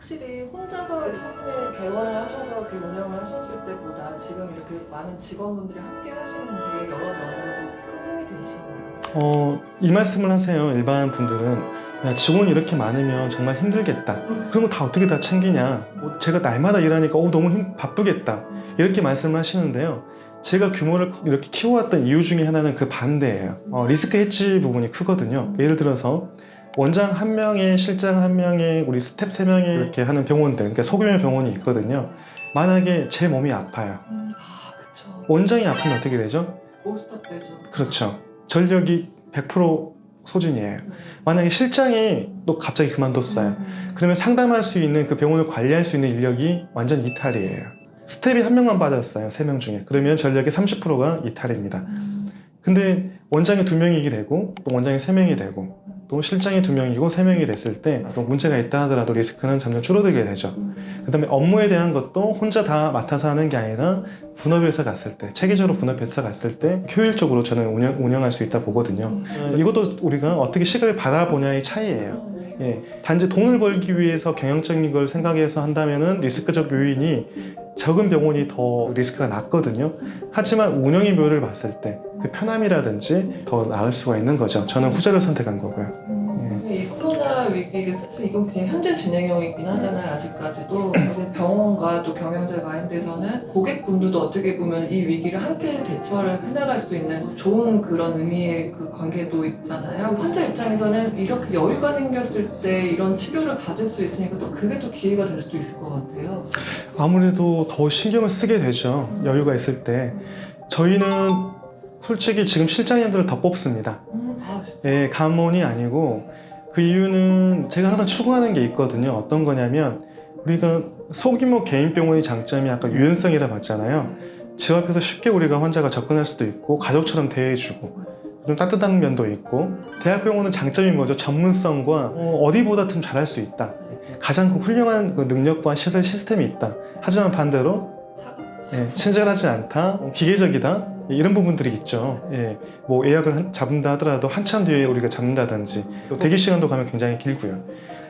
확실히 혼자서 처음에 개원을 하셔서 그 운영을 하셨을 때보다 지금 이렇게 많은 직원분들이 함께 하시는 게 여러 면으로도 큰 힘이 되시나요? 어, 이 말씀을 하세요. 일반 분들은 야, 직원이 이렇게 많으면 정말 힘들겠다. 그런 거 다 어떻게 다 챙기냐. 뭐 제가 날마다 일하니까 어, 너무 힘, 바쁘겠다. 이렇게 말씀을 하시는데요. 제가 규모를 이렇게 키워왔던 이유 중에 하나는 그 반대예요. 어, 리스크 해지 부분이 크거든요. 예를 들어서 원장 한 명에 실장 한 명에 우리 스텝 세 명이 이렇게 하는 병원들, 그러니까 소규모 병원이 있거든요. 만약에 제 몸이 아파요. 아 그쵸. 원장이 아프면 어떻게 되죠? 올스톱 되죠. 그렇죠. 전력이 100% 소진이에요. 만약에 실장이 또 갑자기 그만뒀어요. 음. 그러면 상담할 수 있는 그 병원을 관리할 수 있는 인력이 완전 이탈이에요. 스텝이 한 명만 빠졌어요. 세 명 중에. 그러면 전력의 30%가 이탈입니다. 음. 근데 원장이 두 명이게 되고 또 원장이 세 명이 되고 또 실장이 두 명이고 세 명이 됐을 때 또 문제가 있다 하더라도 리스크는 점점 줄어들게 되죠. 그다음에 업무에 대한 것도 혼자 다 맡아서 하는 게 아니라 분업해서 갔을 때 체계적으로 분업해서 갔을 때 효율적으로 저는 운영, 운영할 수 있다 보거든요. 어, 이것도 우리가 어떻게 시각을 바라보냐의 차이예요. 예, 단지 돈을 벌기 위해서 경영적인 걸 생각해서 한다면은 리스크적 요인이 적은 병원이 더 리스크가 낮거든요. 하지만 운영의 묘를 봤을 때 그 편함이라든지 더 나을 수가 있는 거죠. 저는 후자를 선택한 거고요. 코로나 위기가 사실 이건 그냥 현재 진행형이긴 하잖아요 아직까지도 그래서 병원과 또 경영자의 마인드에서는 고객분들도 어떻게 보면 이 위기를 함께 대처를 해나갈 수 있는 좋은 그런 의미의 그 관계도 있잖아요 환자 입장에서는 이렇게 여유가 생겼을 때 이런 치료를 받을 수 있으니까 또 그게 또 기회가 될 수도 있을 것 같아요 아무래도 더 신경을 쓰게 되죠. 여유가 있을 때. 저희는 솔직히 지금 실장님들을 더 뽑습니다. 음, 아 진짜 예, 감원이 아니고 그 이유는 제가 항상 추구하는 게 있거든요. 어떤 거냐면 우리가 소규모 개인 병원의 장점이 아까 유연성이라 봤잖아요. 집 앞에서 쉽게 우리가 환자가 접근할 수도 있고 가족처럼 대해주고 좀 따뜻한 면도 있고 대학병원은 장점이 뭐죠? 전문성과 어, 어디보다 좀 잘할 수 있다. 가장 그 훌륭한 그 능력과 시설 시스템이 있다. 하지만 반대로 예, 친절하지 않다, 기계적이다 예, 이런 부분들이 있죠. 예, 뭐 예약을 한- 잡는다 하더라도 한참 뒤에 우리가 잡는다든지 또 대기 시간도 가면 굉장히 길고요.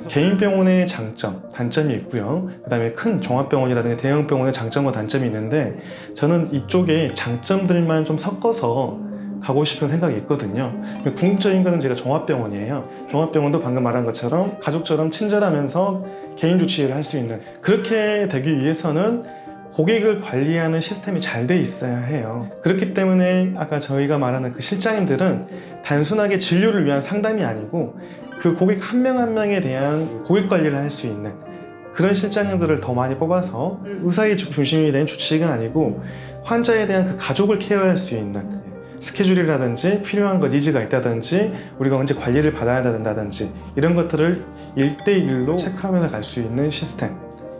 개인 병원의 장점, 단점이 있고요. 그다음에 큰 종합병원이라든지 대형 병원의 장점과 단점이 있는데 저는 이쪽에 장점들만 좀 섞어서 가고 싶은 생각이 있거든요. 궁극적인 거는 제가 종합병원이에요. 종합병원도 방금 말한 것처럼 가족처럼 친절하면서 개인 조치를 할 수 있는 그렇게 되기 위해서는 고객을 관리하는 시스템이 잘 돼 있어야 해요. 그렇기 때문에 아까 저희가 말하는 그 실장님들은 단순하게 진료를 위한 상담이 아니고 그 고객 한 명 한 명에 대한 고객 관리를 할 수 있는 그런 실장님들을 더 많이 뽑아서 의사의 주- 중심이 된 주치의가 아니고 환자에 대한 그 가족을 케어할 수 있는 스케줄이라든지 필요한 것 니즈가 있다든지 우리가 언제 관리를 받아야 된다든지 이런 것들을 일대일로 체크하면서 갈 수 있는 시스템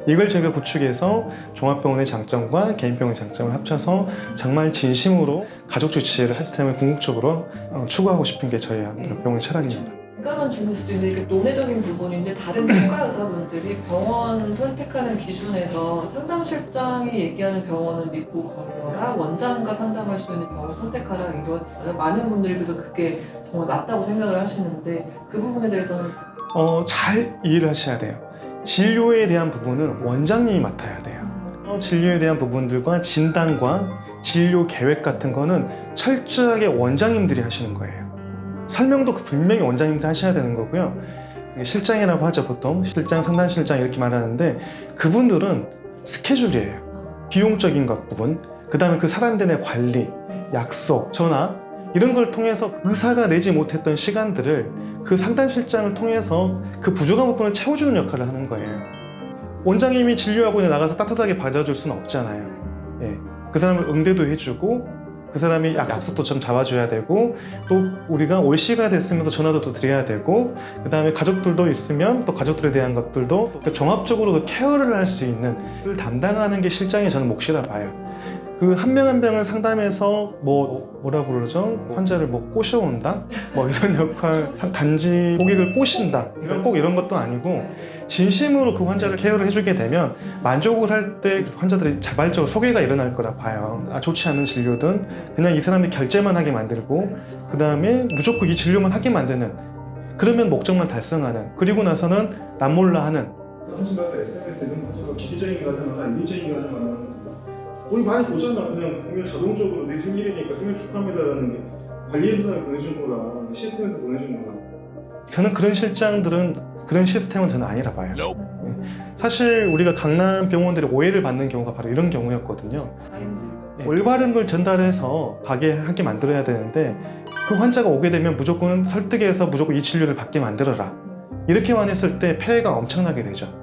이걸 저희가 구축해서 종합병원의 장점과 개인병원의 장점을 합쳐서 정말 진심으로 가족 주치의를 시스템을 궁극적으로 어, 추구하고 싶은 게 저희 병원의 철학입니다. 민감한 질문일 수도 있는데 이게 논의적인 부분인데 다른 치과 의사분들이 병원 선택하는 기준에서 상담실장이 얘기하는 병원을 믿고 걸려라 원장과 상담할 수 있는 병원을 선택하라 이런 많은 분들이 그래서 그게 정말 맞다고 생각을 하시는데 그 부분에 대해서는 어, 잘 이해를 하셔야 돼요. 진료에 대한 부분은 원장님이 맡아야 돼요. 어, 진료에 대한 부분들과 진단과 진료 계획 같은 거는 철저하게 원장님들이 하시는 거예요. 설명도 그 분명히 원장님들 하셔야 되는 거고요. 실장이라고 하죠, 보통. 실장, 상담실장 이렇게 말하는데 그분들은 스케줄이에요. 비용적인 것 부분, 그 다음에 그 사람들의 관리, 약속, 전화 이런 걸 통해서 의사가 내지 못했던 시간들을 그 상담 실장을 통해서 그 부족한 부분을 채워주는 역할을 하는 거예요. 원장님이 진료하고 나가서 따뜻하게 받아줄 수는 없잖아요. 예. 그 사람을 응대도 해주고 그 사람이 약속도 좀 잡아줘야 되고 또 우리가 올 시가 됐으면 또 전화도 또 드려야 되고 그 다음에 가족들도 있으면 또 가족들에 대한 것들도 그 종합적으로 그 케어를 할 수 있는 것을 담당하는 게 실장의 저는 몫이라 봐요. 그 한 명 한 명을 상담해서 뭐 뭐라 그러죠? 환자를 뭐 꼬셔온다? 뭐 이런 역할 단지 고객을 꼬신다 꼭 이런 것도 아니고 진심으로 그 환자를 케어를 해주게 되면 만족을 할 때 환자들이 자발적으로 소개가 일어날 거라 봐요. 아, 좋지 않은 진료든 그냥 이 사람이 결제만 하게 만들고 그 다음에 무조건 이 진료만 하게 만드는 그러면 목적만 달성하는 그리고 나서는 남 몰라 하는 하지만 SNS 이런 것처럼 기계적인 거 하잖아, 인위적인 거 하잖아. 우리 많이 보잖아. 그냥 보면 자동적으로 내 생일이니까 생일 축하합니다라는 게 관리회사에 보내준 거라 시스템에서 보내준 거라. 저는 그런 실장들은 그런 시스템은 저는 아니라 봐요. 사실 우리가 강남 병원들이 오해를 받는 경우가 바로 이런 경우였거든요. 마인드 올바른 걸 전달해서 가게 하게 만들어야 되는데 그 환자가 오게 되면 무조건 설득해서 무조건 이 진료를 받게 만들어라. 이렇게만 했을 때 폐해가 엄청나게 되죠.